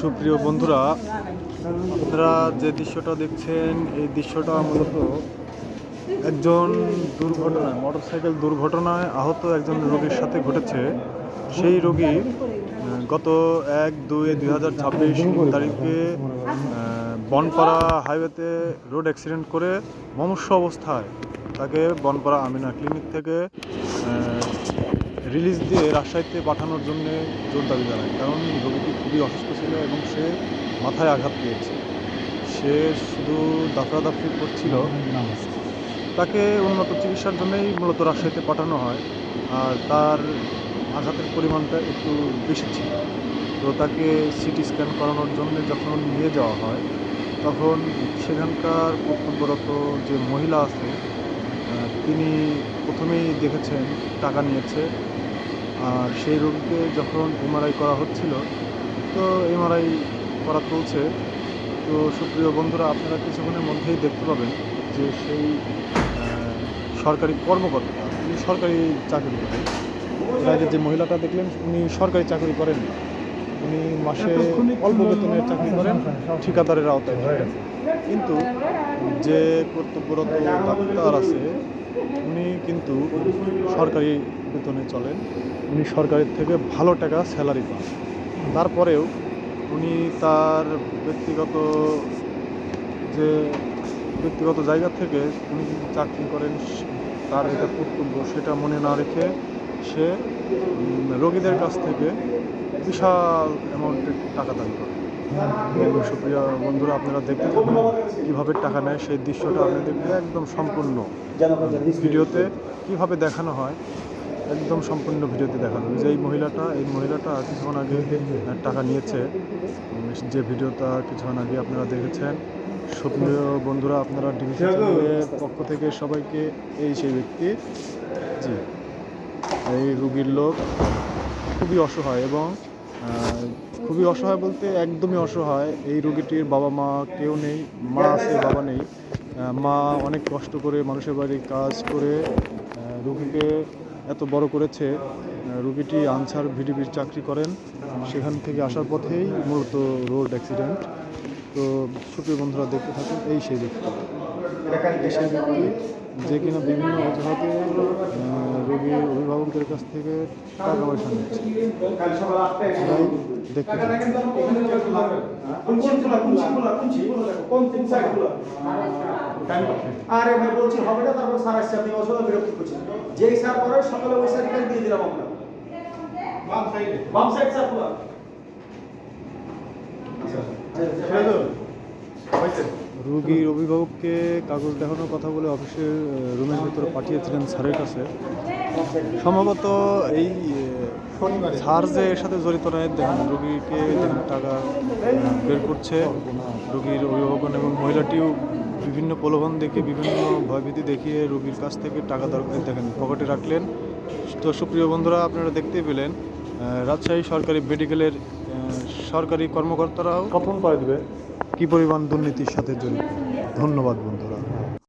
সুপ্রিয় বন্ধুরা, আপনারা যে দৃশ্যটা দেখছেন, এই দৃশ্যটা মূলত একজন দুর্ঘটনায়, মোটরসাইকেল দুর্ঘটনায় আহত একজন রোগীর সাথে ঘটেছে। সেই রোগী গত এক দুই দুই হাজার ছাব্বিশ তারিখে বনপাড়া হাইওয়েতে রোড অ্যাক্সিডেন্ট করে মমস্য অবস্থায় তাকে বনপাড়া আমিনা ক্লিনিক থেকে রিলিজ দিয়ে রাজশাহীতে পাঠানোর জন্য জোর দাবি জানায়। কারণ রোগীটি খুবই অসুস্থ ছিল এবং সে মাথায় আঘাত পেয়েছে। সে শুধু দাফরাদাফরি করছিল। তাকে উন্নত চিকিৎসার জন্যই মূলত রাজশাহীতে পাঠানো হয়। আর তার আঘাতের পরিমাণটা একটু বেশি ছিল। তো তাকে সিটি স্ক্যান করানোর জন্য যখন নিয়ে যাওয়া হয়, তখন সেখানকার কর্তব্যরত যে মহিলা আছে তিনি প্রথমেই দেখেছেন, টাকা নিয়েছে। আর সেই রোগীকে যখন এমআরআই করা হচ্ছিল, তো এমআরআই করা চলছে তো সুপ্রিয় বন্ধুরা, আপনারা কিছুক্ষণের মধ্যেই দেখতে পাবেন যে সেই সরকারি কর্মকর্তা, উনি সরকারি চাকরি করেন এর আগে যে মহিলাটা দেখলেন, উনি সরকারি চাকরি করেন। উনি মাসে অল্প বেতনের চাকরি করেন ঠিকাদারের আওতায়। কিন্তু যে কর্তব্যরত ডাক্তার আছে উনি কিন্তু সরকারি বেতনে চলেন। উনি সরকারের থেকে ভালো টাকা স্যালারি পান। তারপরেও উনি তার ব্যক্তিগত যে ব্যক্তিগত জায়গা থেকে উনি চাকরি করেন তার এটা কর্তব্য সেটা মনে না রেখে সে রোগীদের কাছ থেকে বিশাল অ্যামাউন্টের টাকা দাবি করে। সুপ্রিয়, বন্ধুরা, আপনারা দেখতে থাকুন কীভাবে টাকা নেয়। সেই দৃশ্যটা আপনি দেখলে একদম সম্পূর্ণ ভিডিওতে কীভাবে দেখানো হয়, একদম সম্পূর্ণ ভিডিওতে দেখানো যে এই মহিলাটা এই মহিলাটা কিছুক্ষণ আগে টাকা নিয়েছে। যে ভিডিওটা কিছুক্ষণ আগে আপনারা দেখেছেন। সুপ্রিয়, বন্ধুরা, আপনারা ডিভি চ্যানেলের পক্ষ থেকে সবাইকে এই সেই ব্যক্তি, জি। এই রুগীর লোক খুবই অসহায় এবং খুবই অসহায় বলতে একদমই অসহায়। এই রুগীটির বাবা মা কেউ নেই, মা আছে, বাবা নেই। মা অনেক কষ্ট করে মানুষের বাড়ি কাজ করে রুগীকে এত বড় করেছে। রুগীটি আনসার ভিডিপির চাকরি করেন। সেখান থেকে আসার পথেই মূলত রোড অ্যাক্সিডেন্ট। তো সুপ্রিয় বন্ধুরা, দেখতে থাকুন, এই সেই ব্যক্তি। এই যে কিনা বিভিন্ন অজুহাতে রোগীর অভিভাবকদের কাছ থেকে টাকা পয়সা নিচ্ছে। দেখতে। আরে ভাই বলছি হবে না তারপর স্যার আসছে আপনি অসুবিধা বিরক্ত করছেন। যেই স্যার করে সকালে ওই স্যার দিয়ে দিলাম আমরা। বাম সাইডে বাম সাইড স্যার খোলা রুগীর অভিভাবককে কাগজ দেখানোর কথা বলে অফিসের রুমের ভিতরে পাঠিয়েছিলেন স্যারের কাছে। সম্ভবত এই স্যার যে এর সাথে জড়িত নয়, দেখেন, রুগীকে দেখেন, টাকা বের করছে। রুগীর অভিভাবকগণ এবং মহিলাটিও বিভিন্ন প্রলোভন দেখে, বিভিন্ন ভয়ভীতি দেখিয়ে রুগীর কাছ থেকে টাকা দরকার দেখেন, পকেটে রাখলেন। তো সুপ্রিয় বন্ধুরা, আপনারা দেখতেই পেলেন রাজশাহী সরকারি মেডিকেলের সরকারি কর্মকর্তারাও কখন করে দিবে? কি পরিমাণ দুর্নীতির সাথে জড়িত? ধন্যবাদ